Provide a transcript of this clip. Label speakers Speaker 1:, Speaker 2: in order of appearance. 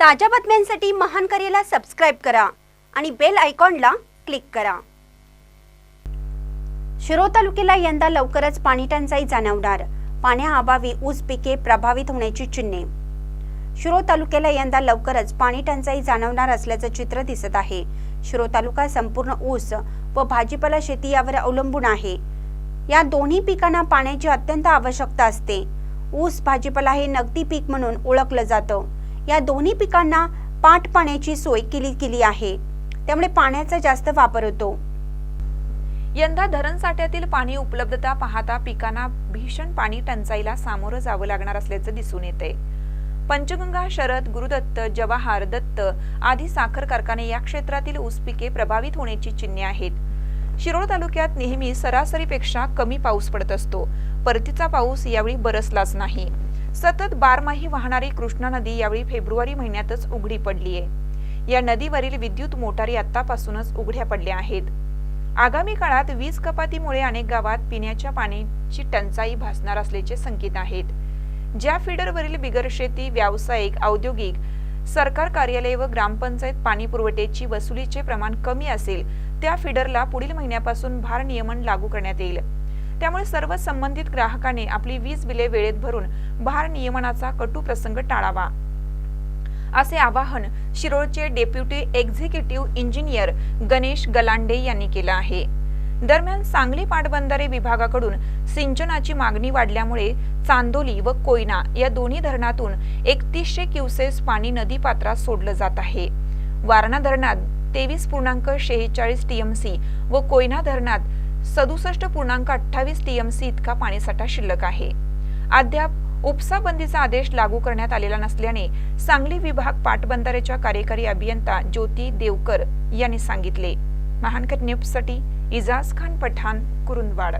Speaker 1: ताज्या बातम्यांसाठी महान करेला सबस्क्राईब करा आणि बेल आयकॉनला क्लिक करा. शिरो तालुक्याला यंदा लवकरच पाणी टंचाई जाणवणार. पाण्याअभावी ऊस पिके प्रभावित होण्याची चिन्हे. शिरो तालुक्याला यंदा लवकरच पाणी टंचाई जाणवणार असल्याचं चित्र दिसत आहे. शिरो तालुका संपूर्ण ऊस व भाजीपाला शेती यावर अवलंबून आहे. या दोन्ही पिकांना पाण्याची अत्यंत आवश्यकता असते. ऊस भाजीपाला हे नगदी पीक म्हणून ओळखलं जातं. या दोन्ही पिकांना पाट पाण्याची सोय केली गेली आहे. त्यामुळे पाण्याचा जास्त वापर होतो.
Speaker 2: यंदा धरण साठ्यातील पाणी उपलब्धता पाहता पिकांना भीषण पाणी टंचाईला सामोरं जावं लागणार असल्याचं दिसून येते पंचगंगा शरद गुरुदत्त जवाहर दत्त आदी साखर कारखाने या क्षेत्रातील ऊस पिके प्रभावित होण्याची चिन्हे आहेत. शिरोळ तालुक्यात नेहमी सरासरीपेक्षा कमी पाऊस पडत असतो. परतीचा पाऊस यावेळी बरसलाच नाही. सतत बारमाही वाहणारी कृष्णा नदी यावेळी फेब्रुवारी महिन्यातच उघडी पडली आहे. या नदीवरील विद्युत मोटारी आतापासूनच उघड्या पडल्या आहेत. आगामी काळात वीज कपातीमुळे अनेक गावात पिण्याच्या पाण्याची टंचाई भासणार असल्याचे संकेत आहेत. ज्या फिडरवरील बिगर शेती व्यावसायिक औद्योगिक सरकार कार्यालय व ग्रामपंचायत पाणी पुरवठ्याची वसुलीचे प्रमाण कमी असेल त्या फिडरला पुढील महिन्यापासून भार नियमन लागू करण्यात येईल. त्यामुळे सर्व संबंधित ग्राहकाने आपली वीज बिले वेळेत भरून भार नियमनाचा कटू प्रसंग टाळावा. असे आवाहन शिरोळचे deputy executive engineer Ganesh Galande यांनी केलं आहे. दरम्यान सांगली पाटबंधारे विभागाकडून सिंचनाची मागणी वाढल्यामुळे चांदोली व कोयना या दोन्ही धरणातून एकतीसशे क्युसेस पाणी नदी पात्रात सोडलं जात आहे. वारणा धरणात तेवीस पूर्णांक शेहेचाळीस टीएमसी व कोयना धरणात सदुसष्ट पूर्णांक अठ्ठावीस टीएमसी इतका पाणीसाठा शिल्लक आहे. अद्याप उपसा बंदीचा आदेश लागू करण्यात आलेला नसल्याने सांगली विभाग पाटबंधारेच्या कार्यकारी अभियंता ज्योती देवकर यांनी सांगितले. महानकर न्यूजसाठी इजाज खान पठाण कुरुंदवाड.